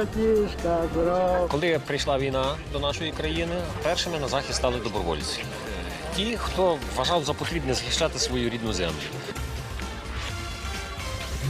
братішка, здоров. Коли прийшла війна до нашої країни, першими на захист стали добровольці. Ті, хто вважав за потрібне захищати свою рідну землю.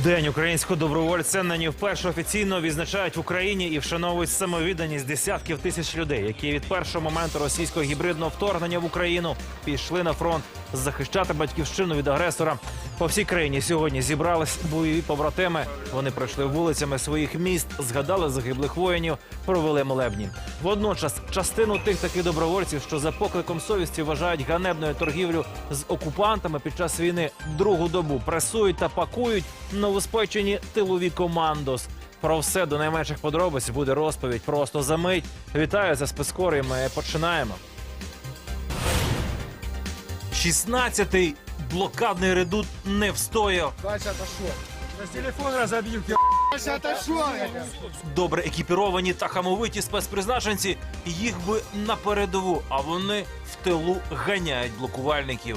День українського добровольця нині вперше офіційно відзначають в Україні і вшановують самовідданість десятків тисяч людей, які від першого моменту російського гібридного вторгнення в Україну пішли на фронт захищати батьківщину від агресора. По всій країні сьогодні зібрались бойові побратими. Вони пройшли вулицями своїх міст, згадали загиблих воїнів, провели молебні. Водночас частину тих таких добровольців, що за покликом совісті вважають ганебною торгівлю з окупантами під час війни другу добу пресують та пакують новоспечені тилові командос. Про все до найменших подробиць буде розповідь просто за мить. Вітаю за спискори. Ми починаємо. 16-й блокадний редут не встояв. Добре екіпіровані та хамовиті спецпризначенці їх би на передову, а вони в тилу ганяють блокувальників.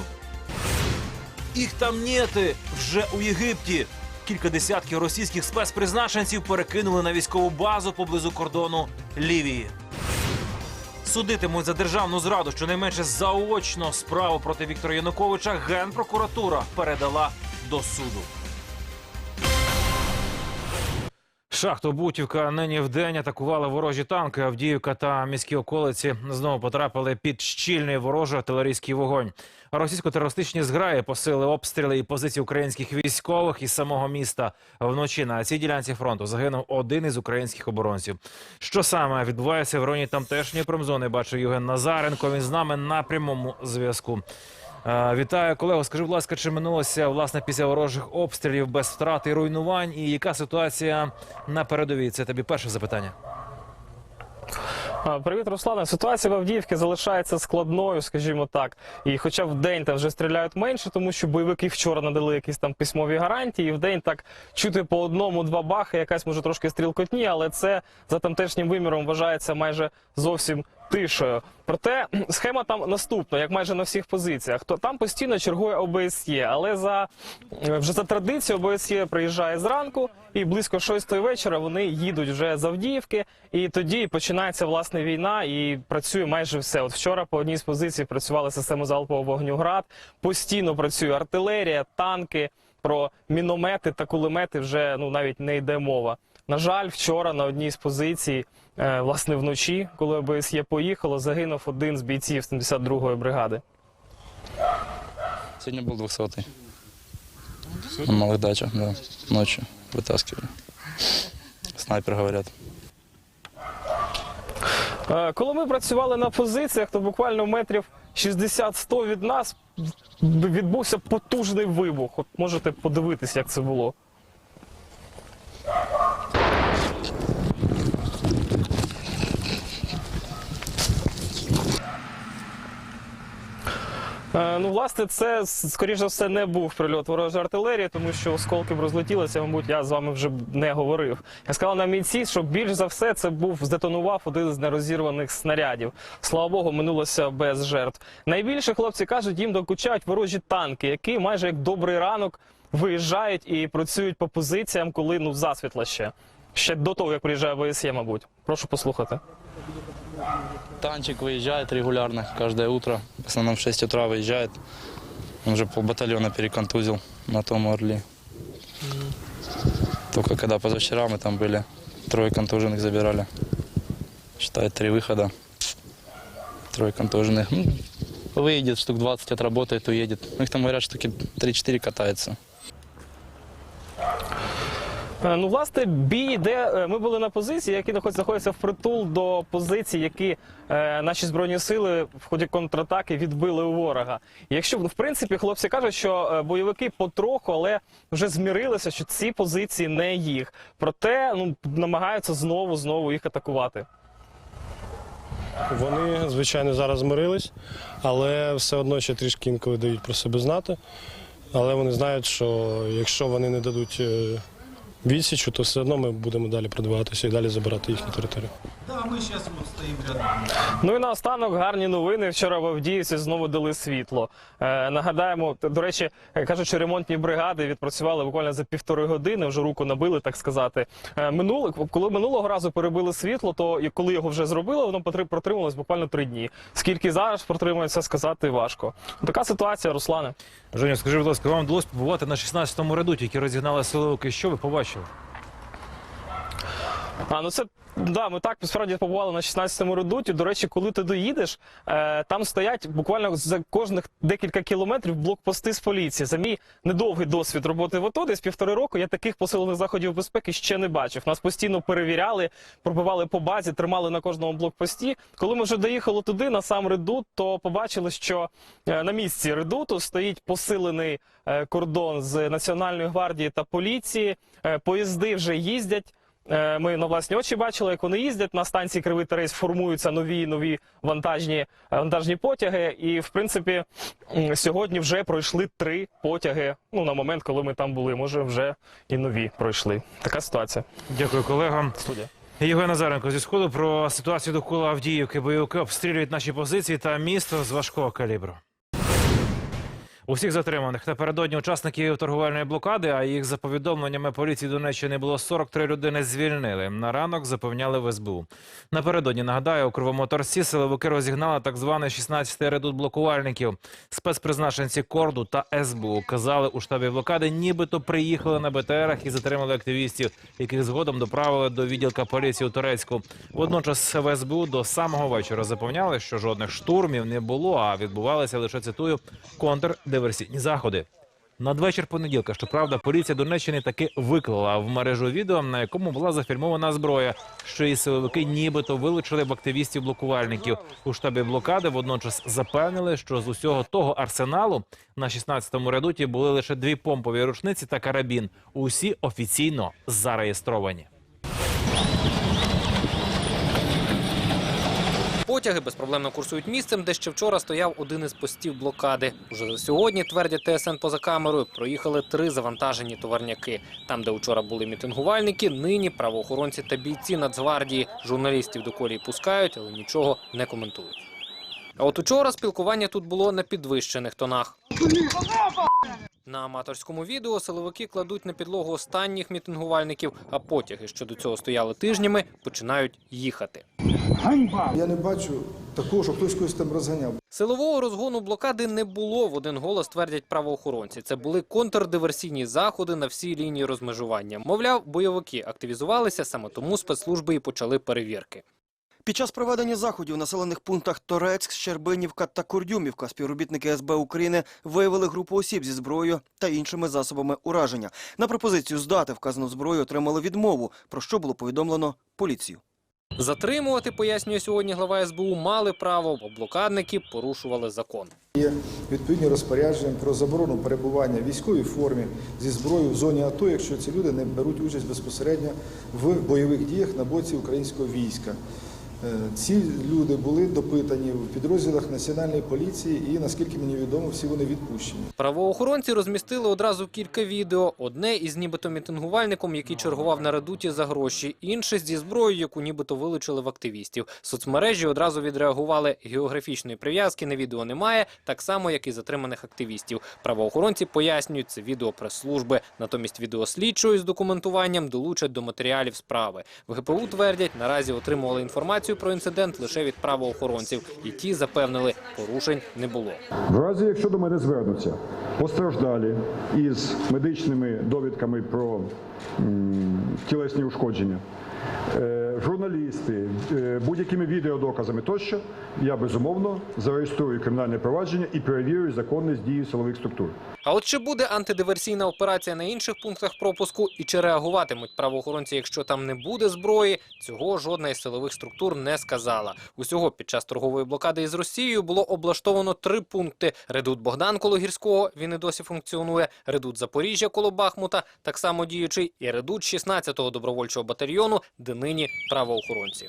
Їх там нети вже у Єгипті. Кілька десятків російських спецпризначенців перекинули на військову базу поблизу кордону Лівії. Судитимуть за державну зраду щонайменше заочно справу проти Віктора Януковича Генпрокуратура передала до суду. Шахту Бутівка нині в день атакували ворожі танки. Авдіївка та міські околиці знову потрапили під щільний ворожий артилерійський вогонь. Російсько-терористичні зграї посили обстріли і позиції українських військових із самого міста. Вночі на цій ділянці фронту загинув один із українських оборонців. Що саме відбувається в районі тамтешньої промзони? Бачив Євген Назаренко. Він з нами на прямому зв'язку. Вітаю, колего. Скажи, будь ласка, чи минулося власне після ворожих обстрілів без втрат і руйнувань? І яка ситуація на передовій? Це тобі перше запитання. Привіт, Руслане. Ситуація в Авдіївці залишається складною, скажімо так. І хоча в день там вже стріляють менше, тому що бойовики вчора надали якісь там письмові гарантії, і в день так чути по одному-два бахи, якась може трошки стрілкотні, але це за тамтешнім виміром вважається майже зовсім тишою. Проте схема там наступна, як майже на всіх позиціях. То там постійно чергує ОБСЄ, але за е, вже за традицією ОБСЄ приїжджає зранку, і близько шостої вечора вони їдуть вже з Авдіївки, і тоді починається власне війна, і працює майже все. От вчора по одній з позицій працювала система залпового вогню ГРАД, постійно працює артилерія, танки. Про міномети та кулемети вже ну навіть не йде мова. На жаль, вчора на одній з позицій, власне, вночі, коли ОБСЄ поїхало, загинув один з бійців 72-ї бригади. Сегодня был 200 На малых дачах, да. Ночью вытаскивали. Снайпер, говорят. Е, Коли ми працювали на позиціях, то буквально метрів 60-100 від нас відбувся потужний вибух. От можете подивитися, як це було. Ну, власне, це скоріш за все не був прильот ворожої артилерії, тому що осколки б розлетілися, мабуть, я з вами вже не говорив. Я сказав на мійці, що більш за все це був здетонував один з нерозірваних снарядів. Слава Богу, минулося без жертв. Найбільше хлопці кажуть, їм докучають ворожі танки, які майже як добрий ранок виїжджають і працюють по позиціям, коли ну засвітла ще. Ще до того, як приїжджає ВСЄ, мабуть. Прошу послухати. Танчик выезжает регулярно, каждое утро. В основном в 6 утра выезжает. Он уже полбатальона переконтузил на том Орли. Только когда позавчера мы там были, трое контуженных забирали. Считай, три выхода. Трое контуженных. Ну, выедет, штук 20 отработает, уедет. Их там говорят, штуки 3-4 катается. Е, Ну, власне, бій йде. е, Ми були на позиції, які знаходяться знаходяться впритул до позицій, які е, наші збройні сили в ході контратаки відбили у ворога. Якщо в принципі хлопці кажуть, що бойовики потроху, але вже змірилися, що ці позиції не їх. Проте ну намагаються знову знову їх атакувати. Вони, звичайно, зараз змирились, але все одно ще трішки інколи дають про себе знати. Але вони знають, що якщо вони не дадуть відсічу, то все одно ми будемо далі продвигатися і далі забирати Ну і наостанок гарні новини. Вчора в Авдіївці знову дали світло. Е, нагадаємо, до речі, е, кажуть, що ремонтні бригади відпрацювали буквально за півтори години, вже руку набили, так сказати. Е, минуло, коли минулого разу перебили світло, то і коли його вже зробили, воно протрималось буквально три дні. Скільки зараз протримується, сказати важко. Така ситуація, Руслане. Женя, скажи, будь ласка, вам вдалося побувати на 16-му редуті, які розігнали силовики. Що ви побачили? А ну це да, ми так справді побували на 16-му редуті. До речі, коли ти доїдеш, е, там стоять буквально за кожних декілька кілометрів блокпости з поліції. За мій недовгий досвід роботи в АТО, десь півтори року, я таких посилених заходів безпеки ще не бачив. Нас постійно перевіряли, пробивали по базі, тримали на кожному блокпості. Коли ми вже доїхали туди, на сам редут, то побачили, що е, на місці редуту стоїть посилений е, кордон з Національної гвардії та поліції. Е, Поїзди вже їздять. Е, Ми на власні очі бачили, як вони їздять на станції Кривий Терейс, формуються нові нові вантажні, е, вантажні потяги. І в принципі сьогодні вже пройшли три потяги. Ну на момент, коли ми там були, може вже і нові пройшли. Така ситуація. Дякую колегам. Студія. Євген Назаренко зі сходу про ситуацію довкола Авдіївки. Бойовики обстрілюють наші позиції та місто з важкого калібру. Усіх затриманих напередодні учасників торговельної блокади, а їх за повідомленнями поліції Донеччини було 43 людини звільнили. На ранок запевняли в СБУ. Напередодні нагадаю, у кривому торці силовики розігнали так званий 16-й редут блокувальників. Спецпризначенці Корду та СБУ казали у штабі блокади, нібито приїхали на БТРах і затримали активістів, яких згодом доправили до відділка поліції у Турецьку. Водночас в СБУ до самого вечора запевняли, що жодних штурмів не було, а відбувалися лише цитую контрдиверсійні заходи. Надвечір понеділка, щоправда, поліція Донеччини таки виклала в мережу відео, на якому була зафільмована зброя, що її силовики нібито вилучили в активістів блокувальників. У штабі блокади водночас запевнили, що з усього того арсеналу на 16-му редуті були лише дві помпові рушниці та карабін. Усі офіційно зареєстровані. Потяги безпроблемно курсують місцем, де ще вчора стояв один із постів блокади. Уже сьогодні, твердять ТСН поза камерою, проїхали три завантажені товарняки. Там, де вчора були мітингувальники, нині правоохоронці та бійці Нацгвардії. Журналістів до колії пускають, але нічого не коментують. А от учора спілкування тут було на підвищених тонах. На аматорському відео силовики кладуть на підлогу останніх мітингувальників, а потяги, що до цього стояли тижнями, починають їхати. Я не бачу такого, що хтось когось там розганяв. Силового розгону блокади не було. В один голос твердять правоохоронці. Це були контрдиверсійні заходи на всій лінії розмежування. Мовляв, бойовики активізувалися, саме тому спецслужби і почали перевірки. Під час проведення заходів в населених пунктах Торецьк, Щербинівка та Курдюмівка співробітники СБ України виявили групу осіб зі зброєю та іншими засобами ураження. На пропозицію здати вказану зброю отримали відмову, про що було повідомлено поліцію. Затримувати, пояснює сьогодні глава СБУ, мали право, бо блокадники порушували закон. Є відповідні розпорядження про заборону перебування в військовій формі зі зброєю в зоні АТО, якщо ці люди не беруть участь безпосередньо в бойових діях на боці українського війська. Е, Ці люди були допитані в підрозділах національної поліції, і наскільки мені відомо, всі вони відпущені. Правоохоронці розмістили одразу кілька відео. Одне із нібито мітингувальником, який чергував на редуті за гроші, інше зі зброєю, яку нібито вилучили в активістів. Соцмережі одразу відреагували. Географічної прив'язки на відео немає, так само як і затриманих активістів. Правоохоронці пояснюють, це відео прес-служби. Натомість відео слідчої з документуванням долучать до матеріалів справи. В ГПУ твердять, наразі отримували інформацію про інцидент лише від правоохоронців, і ті запевнили, порушень не було. В разі, якщо до мене звернуться постраждалі із медичними довідками про тілесні ушкодження, журналісти, е, будь-якими відеодоказами тощо, я безумовно зареєструю кримінальне провадження і перевірю законність дії силових структур. А от чи буде антидиверсійна операція на інших пунктах пропуску і чи реагуватимуть правоохоронці, якщо там не буде зброї, цього жодна із силових структур не сказала. Усього під час торгової блокади із Росією було облаштовано три пункти: редут Богдан коло гірського, він і досі функціонує, редут Запоріжжя коло Бахмута, так само діючий, і редут 16-го добровольчого батальйону, де нині правоохоронці.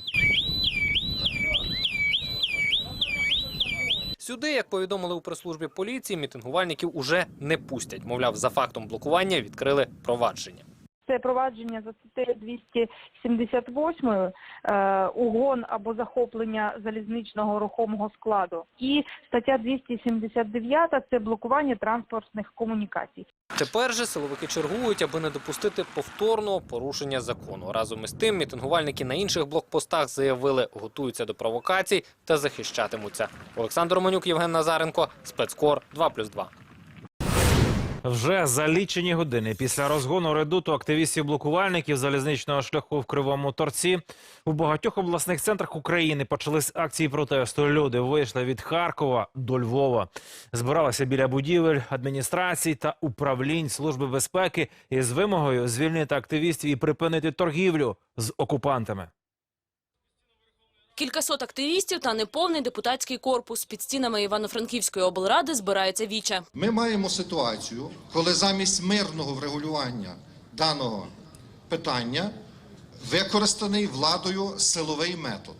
Сюди, як повідомили у прес-службі поліції, мітингувальників уже не пустять. Мовляв, за фактом блокування відкрили провадження. Це провадження за статтею 278 е, угон або захоплення залізничного рухомого складу. І стаття 279 це блокування транспортних комунікацій. Тепер же силовики чергують, аби не допустити повторного порушення закону. Разом із тим, мітингувальники на інших блокпостах заявили, готуються до провокацій та захищатимуться. Олександр Романюк, Євген Назаренко, спецкор 2+,2. Вже за лічені години після розгону редуту активістів-блокувальників залізничного шляху в Кривому Торці у багатьох обласних центрах України почались акції протесту. Люди вийшли від Харкова до Львова, збиралися біля будівель адміністрацій та управлінь служби безпеки із вимогою звільнити активістів і припинити торгівлю з окупантами. Кількасот активістів та неповний депутатський корпус під стінами Івано-Франківської облради збираються віче. Ми маємо ситуацію, коли замість мирного врегулювання даного питання використаний владою силовий метод.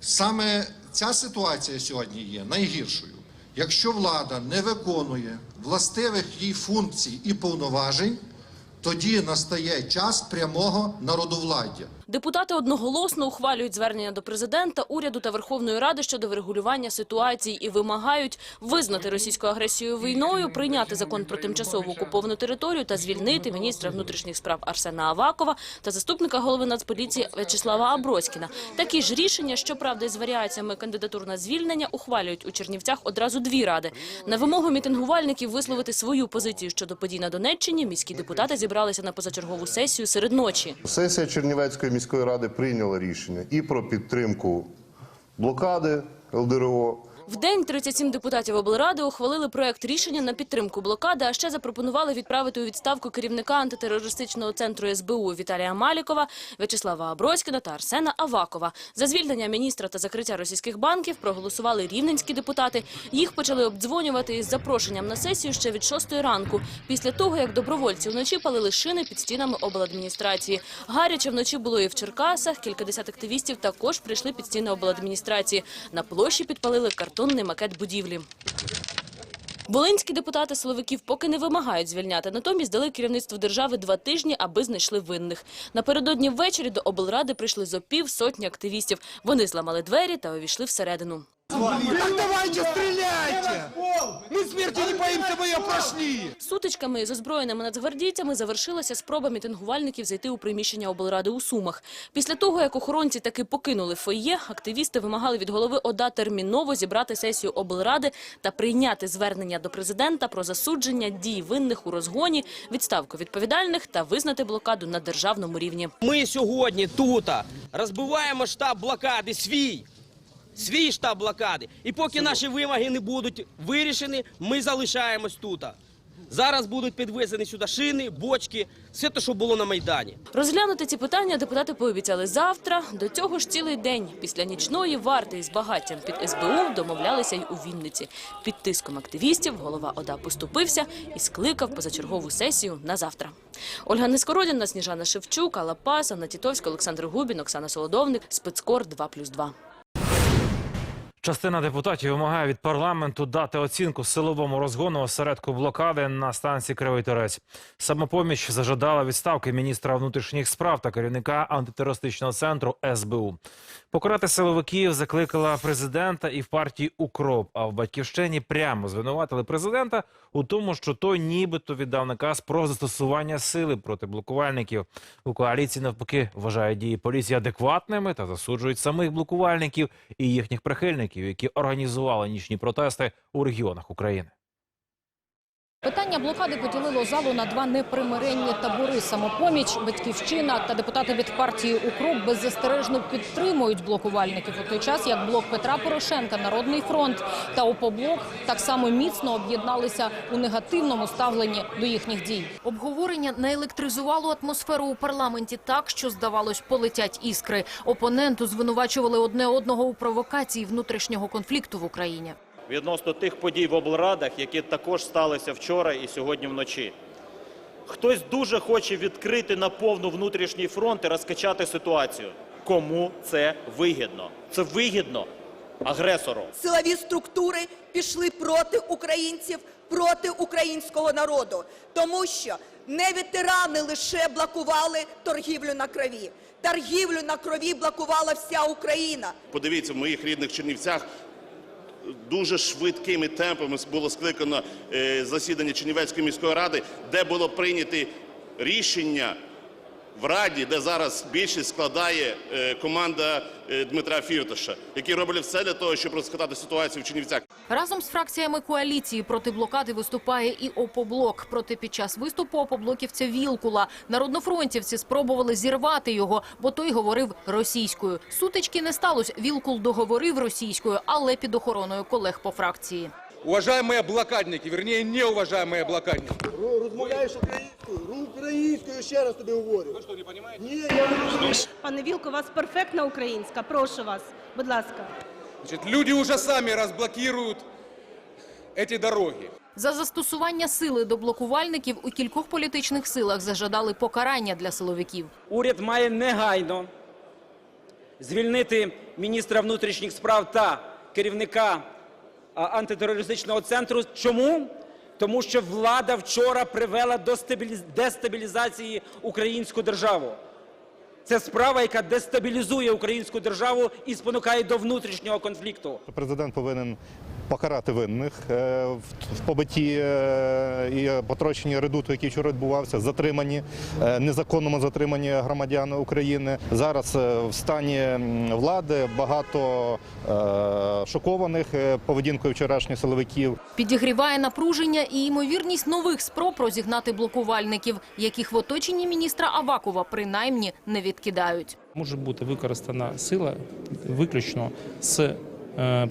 Саме ця ситуація сьогодні є найгіршою. Якщо влада не виконує властивих їй функцій і повноважень, тоді настає час прямого народовладдя. Депутати одноголосно ухвалюють звернення до президента, уряду та Верховної Ради щодо врегулювання ситуації і вимагають визнати російську агресію війною, прийняти закон про тимчасово окуповану територію та звільнити міністра внутрішніх справ Арсена Авакова та заступника голови Нацполіції В'ячеслава Аброськіна. Такі ж рішення, щоправда, із варіаціями кандидатур на звільнення, ухвалюють у Чернівцях одразу дві ради. На вимогу мітингувальників висловити свою позицію щодо подій на Донеччині міські депутати зібралися на позачергову сесію серед ночі. Сесія Чернівецької міської ради прийняла рішення і про підтримку блокади ЛДРО. В день 37 депутатів облради ухвалили проект рішення на підтримку блокади, а ще запропонували відправити у відставку керівника антитерористичного центру СБУ Віталія Малікова, В'ячеслава Аброськіна та Арсена Авакова. За звільнення міністра та закриття російських банків проголосували рівненські депутати. Їх почали обдзвонювати із запрошенням на сесію ще від 6 ранку, після того, як добровольці вночі палили шини під стінами обладміністрації. Гаряче вночі було і в Черкасах. Кількадесят активістів також прийшли під стіни обладміністрації. На площі підпалили картонний макет будівлі. Волинські депутати силовиків поки не вимагають звільняти, натомість дали керівництву держави два тижні, аби знайшли винних. Напередодні ввечері до облради прийшли зо пів сотні активістів. Вони зламали двері та увійшли всередину. Давайте стріляйте! Ми смерті не боїмося, ми її пройшли! Сутичками з озброєними нацгвардійцями завершилася спроба мітингувальників зайти у приміщення облради у Сумах. Після того, як охоронці таки покинули фоє, активісти вимагали від голови ОДА терміново зібрати сесію облради та прийняти звернення до президента про засудження дій винних у розгоні, відставку відповідальних та визнати блокаду на державному рівні. Ми сьогодні тут розбиваємо штаб блокади свій. Свій штаб блокади. І поки наші вимоги не будуть вирішені, ми залишаємось тут. Зараз будуть підвезені сюди шини, бочки, все те, що було на Майдані. Розглянути ці питання депутати пообіцяли завтра. До цього ж цілий день після нічної варти із багаттям під СБУ домовлялися й у Вінниці. Під тиском активістів голова ОДА поступився і скликав позачергову сесію на завтра. Ольга Нескородіна, Сніжана Шевчук, Алла Пас, Анна Тітовська, Олександр Губін, Оксана Солодовник, Спецкор 2+,2. Частина депутатів вимагає від парламенту дати оцінку силовому розгону осередку блокади на станції Кривий Торець. Самопоміч зажадала відставки міністра внутрішніх справ та керівника антитерористичного центру СБУ. Покарати силовиків закликала президента і в партії Укроп. А в батьківщині прямо звинуватили президента у тому, що той нібито віддав наказ про застосування сили проти блокувальників. У коаліції навпаки вважають дії поліції адекватними та засуджують самих блокувальників і їхніх прихильників, які організували нічні протести у регіонах України. Питання блокади поділило залу на два непримиренні табори. Самопоміч, батьківщина та депутати від партії Укроп беззастережно підтримують блокувальників у той час, як блок Петра Порошенка, Народний фронт та ОПОБЛОК так само міцно об'єдналися у негативному ставленні до їхніх дій. Обговорення наелектризувало атмосферу у парламенті так, що, здавалось, полетять іскри. Опоненту звинувачували одне одного у провокації внутрішнього конфлікту в Україні. Відносно тих подій в облрадах, які також сталися вчора і сьогодні вночі. Хтось дуже хоче відкрити на повну внутрішній фронт і розкачати ситуацію. Кому це вигідно? Це вигідно агресору. Силові структури пішли проти українців, проти українського народу, тому що не ветерани лише блокували торгівлю на крові. Торгівлю на крові блокувала вся Україна. Подивіться, в моїх рідних Чернівцях дуже швидкими темпами було скликано е, засідання Чернівецької міської ради, де було прийнято рішення в Раді, де зараз більшість складає е, команда е, Дмитра Фірташа, які роблять все для того, щоб розкатати ситуацію в Чернівцях. Разом з фракціями коаліції проти блокади виступає і ОПОБЛОК. Проте під час виступу ОПОБЛОКівця Вілкула народнофронтівці спробували зірвати його, бо той говорив російською. Сутички не сталося. Вілкул договорив російською, але під охороною колег по фракції. Уважаемые блокадники, вернее, неуважаемые блокадники. Розмовляєш українською? Українською, ще раз тобі говорю. Ви що, не розумієте? Ні, я не розумію. Пане Вілко, у вас перфектна українська. Прошу вас, будь ласка. Значит, люди уже сами разблокируют эти дороги. За застосування сили до блокувальників у кількох політичних силах зажадали покарання для силовиків. Уряд має негайно звільнити міністра внутрішніх справ та керівника а, антитерористичного центру. Чому? Тому що влада вчора привела до дестабілізації українську державу. Це справа, яка дестабілізує українську державу і спонукає до внутрішнього конфлікту. Президент повинен покарати винних е, в побитті е, і потрощенні редуту, який вчора відбувався, затримані, е, незаконному затримані громадяни України. Зараз в стані влади багато шокованих поведінкою вчорашніх силовиків. Підігріває напруження і ймовірність нових спроб розігнати блокувальників, яких в оточенні міністра Авакова принаймні не відкидають. Може бути використана сила виключно з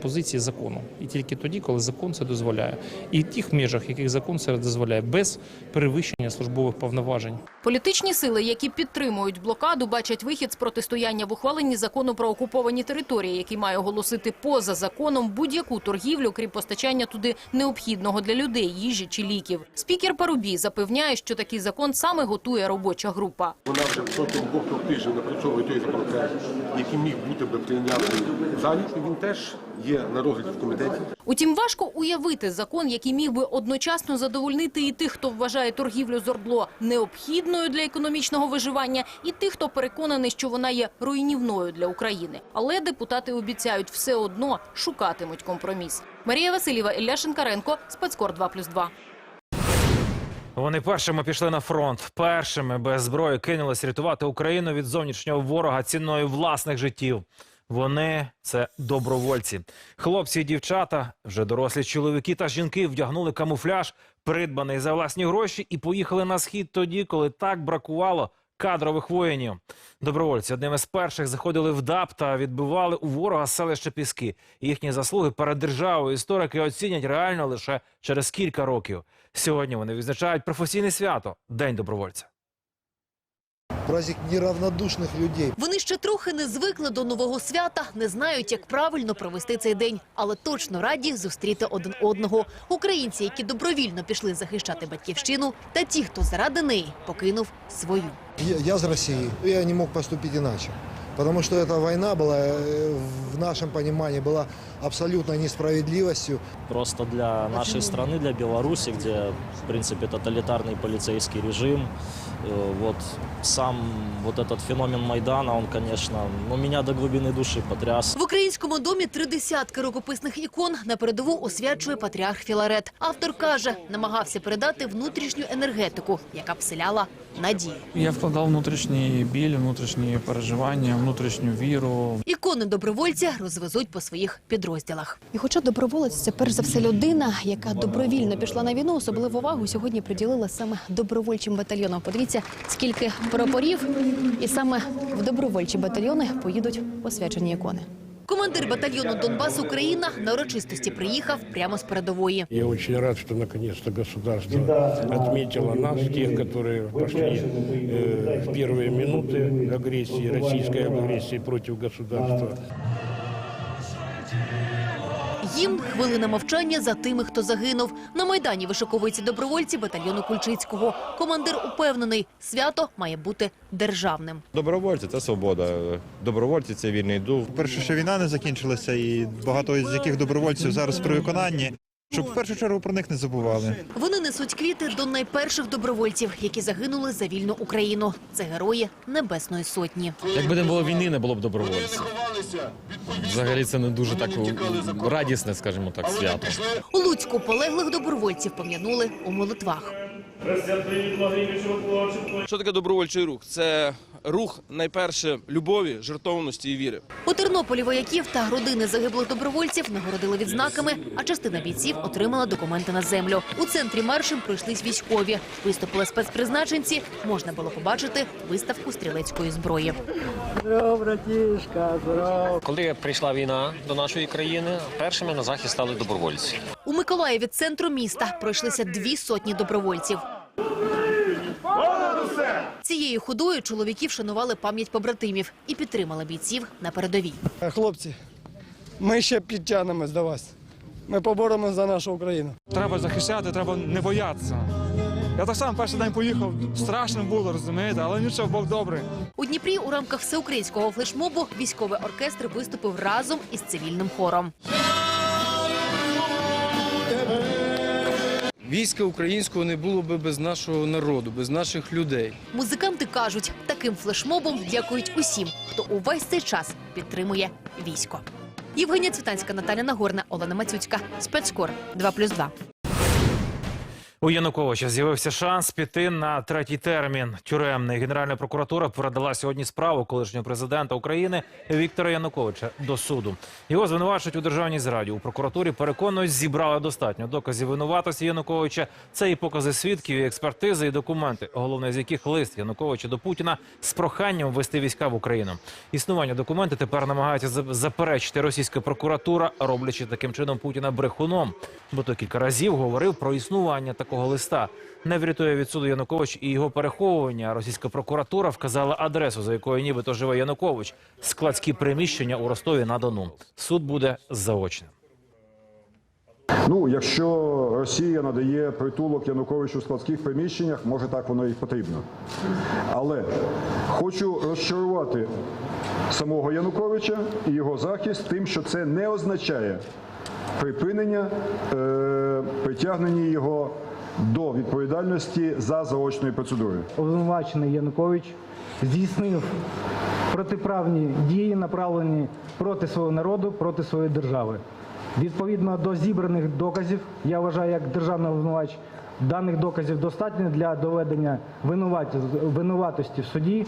позиції закону, і тільки тоді, коли закон це дозволяє, і в тих межах, яких закон це дозволяє, без перевищення службових повноважень. Політичні сили, які підтримують блокаду, бачать вихід з протистояння в ухваленні закону про окуповані території, який має оголосити поза законом будь-яку торгівлю, крім постачання туди необхідного для людей їжі чи ліків. Спікер Парубій запевняє, що такий закон саме готує робоча група. Вона вже протягом двох тижнів напрацьовує той законопроект, який міг бути би прийнятий в залі. Він теж є на розгляді в комітеті. Утім, важко уявити закон, який міг би одночасно задовольнити і тих, хто вважає торгівлю з ордло необхідною для економічного виживання, і тих, хто переконаний, що вона є руйнівною для України. Але депутати обіцяють все одно шукатимуть компроміс. Марія Васильєва, Ілля Шинкаренко, Спецкор 2+,2. Вони першими пішли на фронт. Першими без зброї кинулись рятувати Україну від зовнішнього ворога ціною власних життів. Вони це добровольці. Хлопці і дівчата, вже дорослі чоловіки та жінки вдягнули камуфляж, придбаний за власні гроші, і поїхали на схід тоді, коли так бракувало кадрових воїнів. Добровольці одними з перших заходили в ДАП та відбивали у ворога селище Піски. Їхні заслуги перед державою історики оцінять реально лише через кілька років. Сьогодні вони відзначають професійне свято День добровольця. Праздник неравнодушних людей. Вони ще трохи не звикли до нового свята, не знають, як правильно провести цей день, але точно раді зустріти один одного. Українці, які добровільно пішли захищати батьківщину, та ті, хто заради неї покинув свою. Я, я з Росії. Я не мог поступити иначе Потому что эта война была, э, в нашем понимании, была абсолютной несправедливостью. Просто для нашей страны, для Беларуси, где, в принципе, тоталитарный полицейский режим, э, вот сам вот этот феномен Майдана, он, конечно, ну, меня до глубины души потряс. В українському домі три десятки рукописних ікон на передову освячує патріарх Філарет. Автор каже, намагався передати внутрішню енергетику, яка вселяла надію. Я вкладав внутрішній біль, внутрішні переживання, внутрішню віру. Ікони добровольця розвезуть по своїх підрозділах. І хоча доброволець це перш за все людина, яка добровільно пішла на війну, особливу увагу сьогодні приділила саме добровольчим батальйонам. Подивіться, скільки прапорів, і саме в добровольчі батальйони поїдуть освячені ікони. Командир батальйону Донбас Україна на урочистості приїхав прямо з передової. Я очень рад, что наконец-то государство отметило нас, тех, которые пошли э, в первые минуты агрессии, российской агрессии против государства. Їм хвилина мовчання за тими, хто загинув. На Майдані вишиковиці добровольці батальйону Кульчицького. Командир упевнений, свято має бути державним. Добровольці це свобода. Добровольці це вільний дух. Перше, що війна не закінчилася, і багато з яких добровольців зараз при виконанні. Щоб в першу чергу про них не забували. Вони несуть квіти до найперших добровольців, які загинули за вільну Україну. Це герої Небесної Сотні. Якби не було війни, не було б добровольців. Взагалі це не дуже так радісне, скажімо так, свято. У Луцьку полеглих добровольців пом'янули у молитвах. Що таке добровольчий рух? Це рух найперше любові, жертовності і віри. У Тернополі вояків та родини загиблих добровольців нагородили відзнаками, а частина бійців отримала документи на землю. У центрі маршем пройшлись військові. Виступили спецпризначенці. Можна було побачити виставку стрілецької зброї. Здоров, братішка, здоров. Коли прийшла війна до нашої країни, першими на захист стали добровольці. У Миколаєві центру міста пройшлися дві сотні добровольців. Цією ходою чоловіки вшанували пам'ять побратимів і підтримали бійців на передовій. Хлопці, ми ще підтягнемось до вас. Ми поборемось за нашу Україну. Треба захищати, треба не боятися. Я так само перший день поїхав, страшно було, розумієте, але нічого, Бог добрий. У Дніпрі у рамках всеукраїнського флешмобу військовий оркестр виступив разом із цивільним хором. Війська українського не було би без нашого народу, без наших людей. Музиканти кажуть, таким флешмобом дякують усім, хто увесь цей час підтримує військо. Євгенія Цвітанська, Наталя Нагорна, Олена Мацюцька. Спецкор 2+,2. У Януковича з'явився шанс піти на третій термін. Тюремний Генеральна прокуратура передала сьогодні справу колишнього президента України Віктора Януковича до суду. Його звинувачують у державній зраді. У прокуратурі переконують, зібрали достатньо доказів винуватості Януковича. Це і покази свідків, і експертизи, і документи. Головне з яких лист Януковича до Путіна з проханням ввести війська в Україну. Існування документів тепер намагається заперечити російська прокуратура, роблячи таким чином Путіна брехуном. Бо то кілька разів говорив про існування такого листа. Не врятує від суду Янукович і його переховування. Російська прокуратура вказала адресу, за якою нібито живе Янукович. Складські приміщення у Ростові на Дону. Суд буде заочним. Ну, якщо Росія надає притулок Януковичу в складських приміщеннях, може так воно і потрібно. Але хочу розчарувати самого Януковича і його захист тим, що це не означає припинення е, притягнення його до відповідальності за заочною процедурою. Обвинувачений Янукович здійснив протиправні дії, направлені проти свого народу, проти своєї держави. Відповідно до зібраних доказів, я вважаю, як державний обвинувач, даних доказів достатньо для доведення винуватості в суді.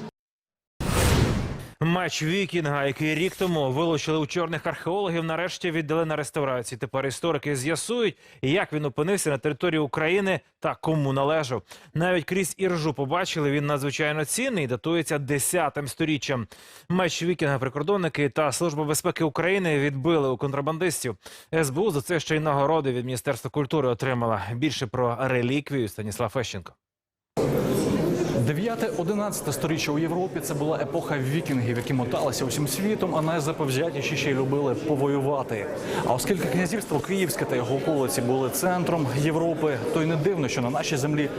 Матч Вікінга, який рік тому вилучили у чорних археологів, нарешті віддали на реставрацію. Тепер історики з'ясують, як він опинився на території України та кому належав. Навіть крізь іржу побачили, він надзвичайно цінний датується 10-м сторіччям. Матч Вікінга прикордонники та Служба безпеки України відбили у контрабандистів. СБУ за це ще й нагороди від Міністерства культури отримала. Більше про реліквію Станіслав Фещенко. 9-11 сторіччя у Європі це була епоха вікінгів, які моталися усім світом, а найзаповзятіші ще й любили повоювати. А оскільки князівство Київське та його околиці були центром Європи, то й не дивно, що на нашій землі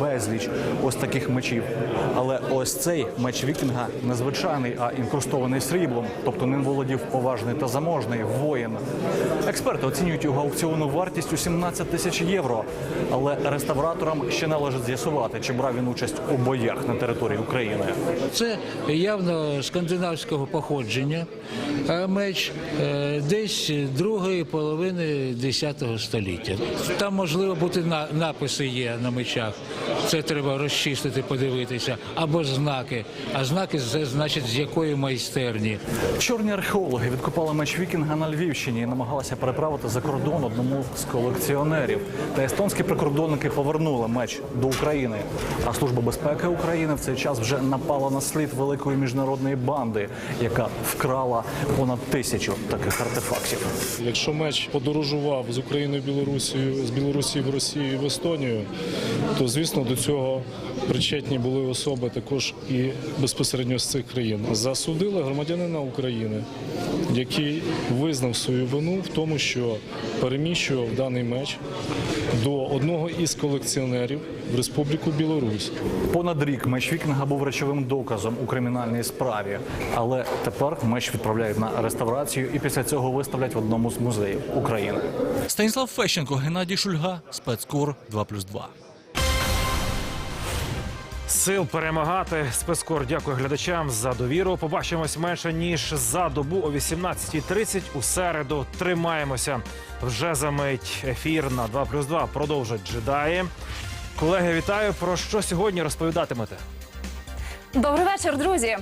безліч ось таких мечів. Але ось цей меч вікінга незвичайний, а інкрустований сріблом, тобто ним володів поважний та заможний воїн. Експерти оцінюють його аукціонну вартість у 17 тисяч євро. Але реставраторам ще належить з'ясувати, чи брав він участь у боях на території України. Це явно скандинавського походження меч е, десь другої половини 10 століття. Там можливо бути написи є на мечах. Це треба розчистити, подивитися, або знаки. А знаки це значить з якої майстерні. Чорні археологи відкопали меч Вікінга на Львівщині і намагалися переправити за кордон одному з колекціонерів. Та естонські прикордонники повернули меч до України. А служба безпеки України в цей час вже напала на слід великої міжнародної банди, яка вкрала понад тисячу таких артефактів. Якщо меч подорожував з Україною Білорусією, з Білорусі в Росію і в Естонію, то звісно до цього причетні були особи також і безпосередньо з цих країн. Засудили громадянина України, який визнав свою вину в тому, що переміщував даний меч до одного із колекціонерів в Республіку Білорусь. Понад Понад рік меч Вікінга був речовим доказом у кримінальній справі, але тепер меч відправляють на реставрацію і після цього виставлять в одному з музеїв України. Станіслав Фещенко, Геннадій Шульга, спецкор 2+,2. Сил перемагати. Спецкор дякую глядачам за довіру. Побачимось менше ніж за добу о 18.30 у середу. Тримаємося вже за мить. Ефір на 2+,2 продовжать джедаї. Колеги, вітаю. Про що сьогодні розповідатимете? Добрий вечір, друзі.